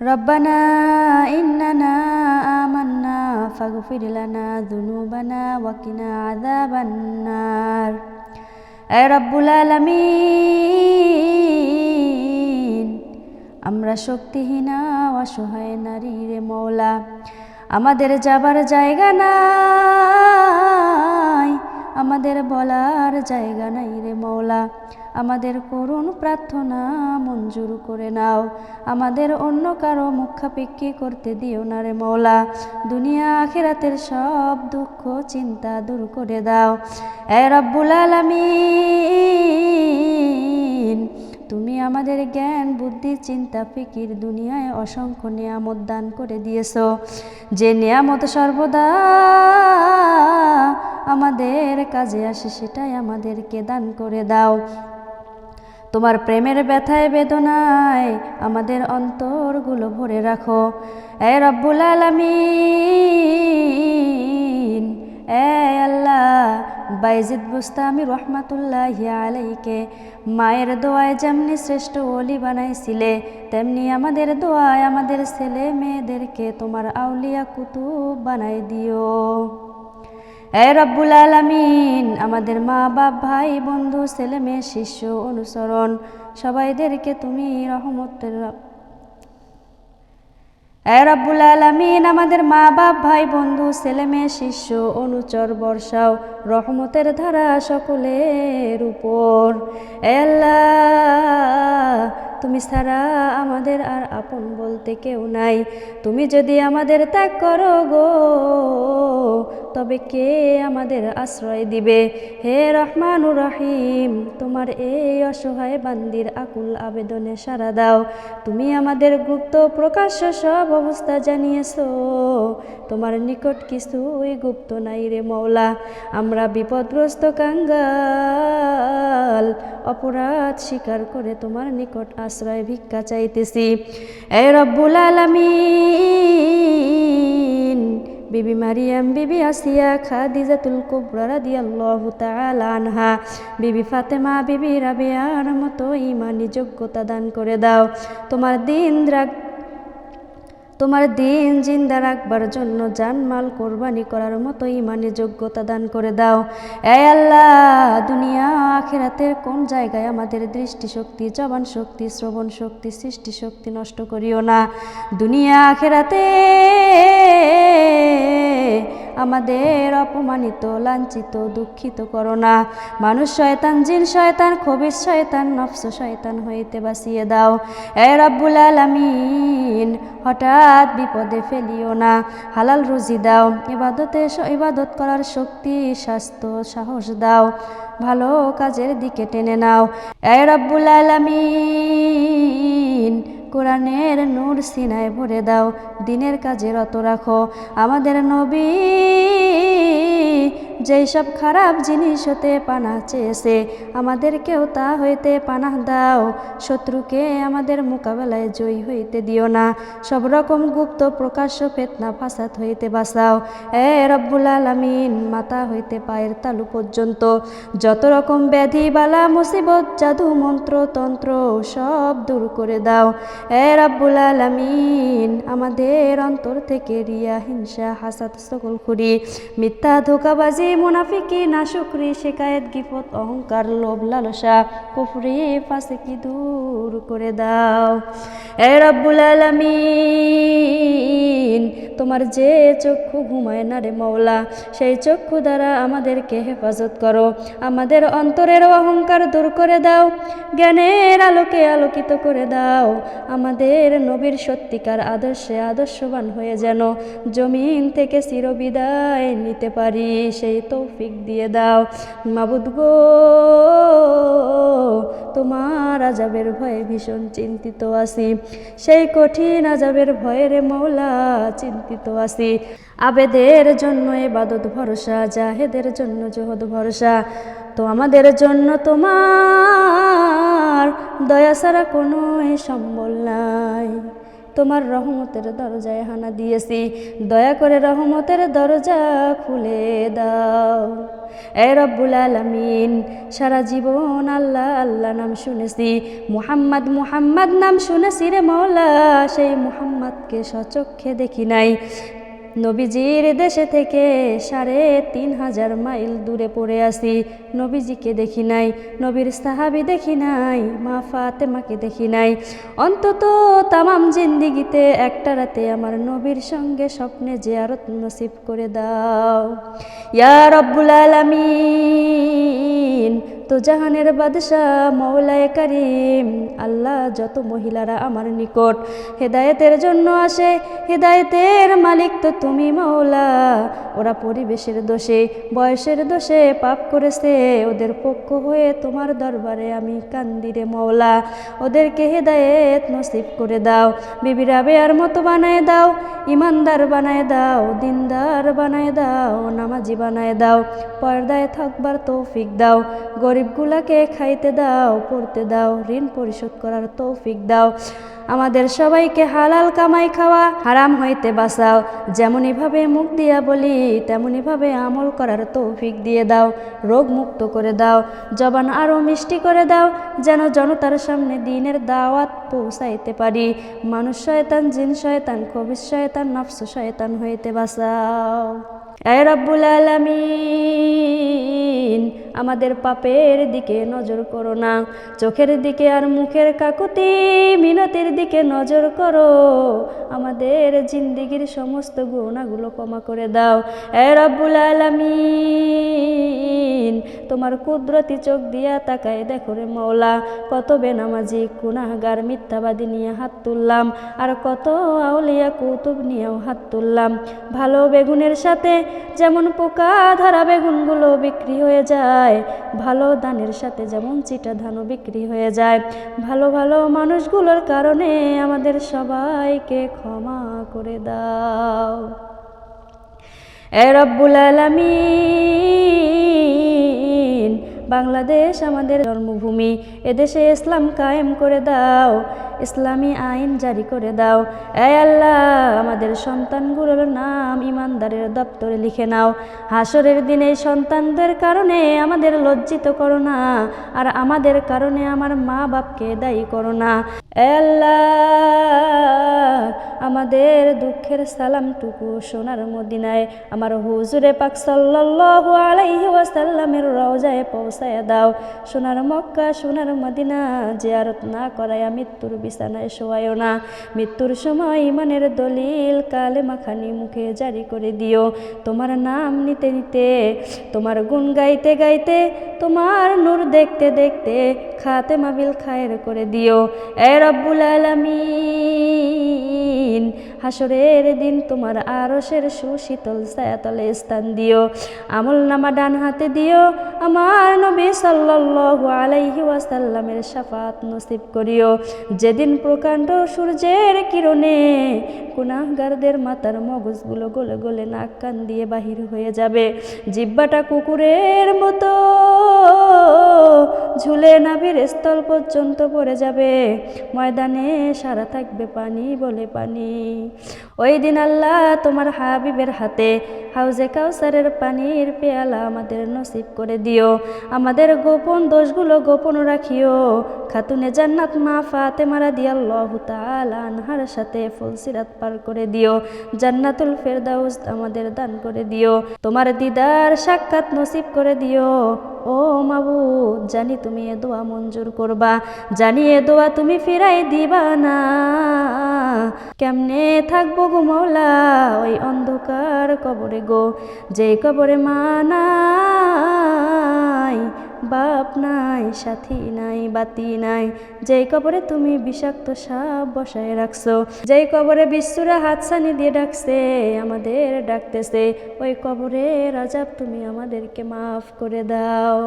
ربنا إننا آمنا فاغفر لنا ذنوبنا وقنا عذاب النار এ রব্বুল আলামিন আমরা শক্তিহীনা অসহায় নারী রে মৌলা আমাদের যাবার জায়গা নাই আমাদের বলার জায়গা নাই রে মৌলা আমাদের করুণ প্রার্থনা মঞ্জুর করে নাও। আমাদের অন্য কারও মুখাপেক্ষি করতে দিও না রে মৌলা দুনিয়া আখেরাতের সব দুঃখ, চিন্তা দূর করে দাও। এ রব্বুল তুমি আমাদের জ্ঞান, বুদ্ধি, চিন্তা, ফিকির দুনিয়ায় অসংখ্য নিয়ামত দান করে দিয়েছ। যে নিয়ামত সর্বদা আমাদের কাজে আসে, সেটাই আমাদেরকে দান করে দাও। তোমার প্রেমের ব্যথায়, বেদনায় আমাদের অন্তরগুলো ভরে রাখো। এ রব্বুল আলামিন, এ আল্লাহ, বাইজিদ বুস্তামি রহমাতুল্লাহ আলাইকে, মায়ের দোয়ায় যেমনি শ্রেষ্ঠ অলি বানাইছিলে, তেমনি আমাদের দোয়ায় আমাদের ছেলে মেয়েদেরকে তোমার আউলিয়া কুতুব বানাই দিও। এ রব্বুল আলামিন, আমাদের মা বাপ, ভাই, বন্ধু, ছেলে মেয়ে, শিষ্য অনুসরণ, সবাইদেরকে তুমি রহমতের এ রব্বুল আলামিন, আমাদের মা বাপ, ভাই, বন্ধু, ছেলে মেয়ে, শিষ্য অনুচর বর্ষাও রহমতের ধারা সকলের উপর। তুমি ছাড়া আমাদের আর আপন বলতে কেউ নাই। তুমি যদি আমাদের ত্যাগ করো গো তবে কে আমাদের আশ্রয় দিবে? হে রহমানুর রহিম, তোমার এই অসহায় বান্দির আকুল আবেদনে সাড়া দাও। তুমি আমাদের গুপ্ত প্রকাশ্য সব অবস্থা জানিয়েছ। তোমার নিকট কিছুই গুপ্ত নাই রে মৌলা আমরা বিপদগ্রস্ত কাঙ্গাল, অপরাধ স্বীকার করে তোমার নিকট আশ্রয় ভিক্ষা চাইতেছি। এ রব্বুল আলামিন বিবি মারিয়াম বিবি আসিয়া খাদিজাতুল কুবরা রাদিয়াল্লাহু তাআলা আনহা বিবি ফাতেমা বিবি রাবিয়ার মতো ইমানি যোগ্যতা দান করে দাও তোমার দিন রাখ তোমার দিন জিন্দা রাখবার জন্য জানমাল কোরবানি করার মতো ইমানি যোগ্যতা দান করে দাও। এ আল্লাহ, দুনিয়া, আখেরাতের কোন জায়গায় আমাদের দৃষ্টিশক্তি জবান শক্তি শ্রবণ শক্তি সৃষ্টি শক্তি নষ্ট করিও না? দুনিয়া, আখেরাতে আমাদের অপমানিত, লাঞ্ছিত, দুঃখিত করো না। মানুষ শয়তান, জিন শয়তান, খবির শয়তান, নফস শয়তান হইতে বাঁচিয়ে দাও। এ রব্বুল আলামিন হঠাৎ বিপদে ফেলিও না। হালাল রুজি দাও, ইবাদতে ইবাদত করার শক্তি, স্বাস্থ্য, সাহস দাও। ভালো কাজের দিকে টেনে নাও। এ রব্বুল আলামিন, কোরআনের নূর সিনায় ভরে দাও। দিনের কাজে রত রাখো। আমাদের নবী যেই সব খারাপ জিনিস হতে পানা চেয়েছে, আমাদেরকেও তা হইতে পানাহ দাও। শত্রুকে আমাদের মোকাবেলায় জয়ী হইতে দিও না। সব রকম গুপ্ত প্রকাশ্য ফেতনা ফাসাদ হইতে বাঁচাও। এ রব্বুল আলামিন, মাথা হইতে পায়ের তালু পর্যন্ত। যত রকম ব্যাধি, বালা, মুসিবত, জাদু, মন্ত্র, তন্ত্র, সব দূর করে দাও। এ রব্বুল আলামিন, আমাদের অন্তর থেকে রিয়া, হিংসা হাসাত সকল খুরি, মিথ্যা, ধোকাবাজি মুনাফিকি নাশুকরি শেখায়ত গিফত, অহংকার, লোভ, লালসা, কুফরি ফাঁসে কি দূর করে দাও। এ রব্বুল আলামিন তোমার যে চক্ষু ঘুমায় না রে মৌলা সেই চক্ষু দ্বারা আমাদেরকে হেফাজত করো। আমাদের অন্তরের অহংকার দূর করে দাও, জ্ঞানের আলোকে আলোকিত করে দাও। আমাদের নবীর সত্যিকার আদর্শে আদর্শবান হয়ে যেন জমিন থেকে চিরবিদায় নিতে পারি, সেই তৌফিক দিয়ে দাও। মাবুদ গো, তোমার আজাবের ভয়ে ভীষণ চিন্তিত আছি। সেই কঠিন আজাবের ভয়ের মৌলা চিন্তিত আছি। আবেদের জন্য এবাদত ভরসা, জাহেদের জন্য জহদ ভরসা। তো আমাদের জন্য তোমার দয়া ছাড়া কোনো সম্বল নাই। তোমার রহমতের দরজায় হানা দিয়েছি। দয়া করে রহমতের দরজা খুলে দাও। এ রব্বুল আলমিন, সারা জীবন আল্লাহ আল্লাহ নাম শুনেছি। মুহাম্মদ মুহাম্মদ নাম শুনেছি রে মৌলা সেই মুহাম্মদকে সচক্ষে দেখি নাই। নবীজির দেশে থেকে সাড়ে তিন হাজার মাইল দূরে পড়ে আসি। নবীজিকে দেখি নাই, নবীর সাহাবি দেখি নাই, মা ফাতেমাকে দেখি নাই। অন্তত তামাম জিন্দিগিতে একটা রাতে আমার নবীর সঙ্গে স্বপ্নে জিয়ারত নসিব করে দাও। ইয়া রব্বুল আলামিন তো জাহানের বাদশাহ মৌলায় কারিম, আল্লাহ যত মহিলারা আমার নিকট হেদায়েতের জন্য আসে, হেদায়েতের মালিক তো তুমি মৌলা। ওরা পরিবেশের দোষে, বয়সের দোষে পাপ করেছে, ওদের পক্ষ হয়ে তোমার দরবারে আমি কান্দিরে মৌলা। ওদেরকে হেদায়েত নসিব করে দাও বিবি রাবেয়ার মতো বানায় দাও, ইমানদার বানায় দাও, দিনদার বানায় দাও, নামাজি বানায় দাও, পর্দায় থাকবার তৌফিক দাও গরিবগুলাকে খাইতে দাও, পড়তে দাও, ঋণ পরিশোধ করার তৌফিক দাও। আমাদের সবাইকে হালাল কামাই খাওয়া হারাম হইতে বাঁচাও। যেমনইভাবে মুখ দিয়া বলি তেমনইভাবে আমল করার তৌফিক দিয়ে দাও। রোগ মুক্ত করে দাও। জবান আরও মিষ্টি করে দাও, যেন জনতার সামনে দিনের দাওয়াত পৌঁছাইতে পারি। মানুষ শয়তান, জিন শয়তান কবির শয়তান, নফস শয়তান হইতে বাঁচাও। এ রব্বুল আলামিন আমাদের পাপের দিকে নজর করো না। চোখের দিকে আর মুখের কাকুতি, মিনতির দিকে নজর করো। আমাদের জিন্দিগির সমস্ত গুণাগুলো ক্ষমা করে দাও। এ রব্বুল আলামিন, তোমার কুদরতি চোখ দিয়া তাকায় দেখো রে মৌলা কত বেনামাজি, গুনাহগার, মিথ্যাবাদী নিয়ে হাত তুললাম। আর কত আউলিয়া কৌতুক নিয়েও হাত তুললাম। ভালো বেগুনের সাথে যেমন পোকা, ধরা বেগুনগুলো বিক্রি হয়ে যায়। ভালো ধানের সাথে যেমন চিটা ধানও বিক্রি হয়ে যায়। ভালো ভালো মানুষগুলোর কারণে আমাদের সবাইকে ক্ষমা করে দাও। এ রব্বুল আলামিন বাংলাদেশ আমাদের জন্মভূমি, এদেশে ইসলাম কায়েম করে দাও, ইসলামী আইন জারি করে দাও। এ আল্লাহ আমাদের সন্তানগুলোর নাম ইমানদারের দপ্তরে লিখে নাও। হাসরের দিনে সন্তানদের কারণে আমাদের লজ্জিত করো না, আর আমাদের কারণে আমার মা বাপকে দায়ী করো না। এ আল্লাহ আমাদের দুঃখের সালামটুকু সোনার মদিনায় আমার হুজুরে পাক সাল্লাল্লাহু আলাইহি ওয়াসাল্লামের রওজায় পৌঁছায় দাও। সোনার মক্কা, সোনার মদিনা জিয়ারত না করায় মৃত্যুর বিছানায় শোয়ায়ও না। মৃত্যুর সময় ইমানের দলিল কালে মাখানি মুখে জারি করে দিও। তোমার নাম নিতে নিতে, তোমার গুণ গাইতে গাইতে, তোমার নূর দেখতে দেখতে খাতে মাবিল খায়ের করে দিও। এ রব্বুল আলামিন হাসরের দিন তোমার আরশের সুশীতল ছায়াতলে স্থান দিও। আমল নামা ডান হাতে দিও। আমার নবী সাল্লাল্লাহু আলাইহি ওয়াসাল্লামের শাফাত নসিব করিও। যেদিন প্রকাণ্ড সূর্যের কিরণে গুনাহগারদের মাথার মগজগুলো গলে গলে নাক কান দিয়ে বাহির হয়ে যাবে। জিব্বাটা কুকুরের মতো ঝুলে নাভির স্থল পর্যন্ত পড়ে যাবে। ময়দানে সারা থাকবে পানি বলে পানি। ওই দিন আল্লাহ তোমার হাবিবের হাতে হাউজে কাউসারের পানির পেয়ালা আমাদের নসিব করে দিও। আমাদের গোপন দোষগুলো গোপন রাখিও। খাতুনে জান্নাত মা ফাতে মারা দিয়াল্লাহু তাআলা আনহার সাথে ফুলসিরাত পার করে দিও। জান্নাতুল ফেরদাউস আমাদের দান করে দিও। তোমার দিদার সাক্ষাৎ নসিব করে দিও। ও মাবুদ, জানি তুমি এ দোয়া মঞ্জুর করবা। জানি এ দোয়া তুমি ফিরাই দিবা না। কেমনে থাকব গো মৌলা ওই অন্ধকার কবরে গো। যে কবরে মা নাই বাপ নাই, সাথী নাই, বাতি নাই। যেই কবরে তুমি বিষাক্ত সাপ বসায় রাখছো, যেই কবরে বিশ্বরা হাতছানি দিয়ে ডাকছে, আমাদের ডাকতেছে, ওই কবরে রাজাব তুমি আমাদেরকে মাফ করে দাও।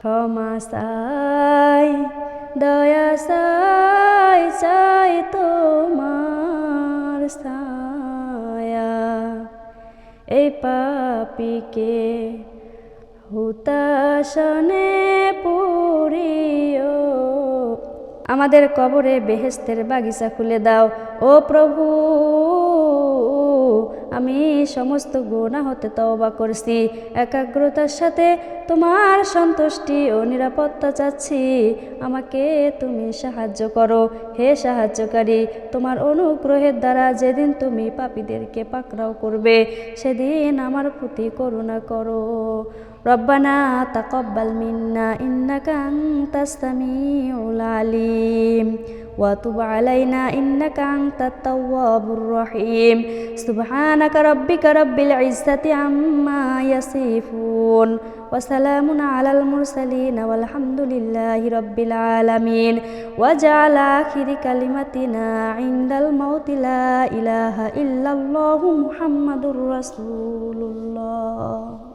ক্ষমা চাই, দয়া চাই চাই তোমার সায়া এই পাপিকে হুতাশনে পুরিও আমাদের কবরে বেহেস্তের বাগিচা খুলে দাও, ও প্রভু। আমি সমস্ত গুণা হতে তওবা করছি, একাগ্রতার সাথে তোমার সন্তুষ্টি ও নিরাপত্তা চাচ্ছি। আমাকে তুমি সাহায্য করো, হে সাহায্যকারী, তোমার অনুগ্রহের দ্বারা যেদিন তুমি পাপীদেরকে পাকড়াও করবে, সেদিন আমার প্রতি করুণা করো। ربنا تقبل منا إنك أنت السميع العليم. وتب علينا إنك أنت التواب الرحيم. سبحانك ربك رب العزة عما يصفون. وسلام على المرسلين والحمد لله رب العالمين. واجعل آخر كلمتنا عند الموت لا إله إلا الله محمد رسول الله.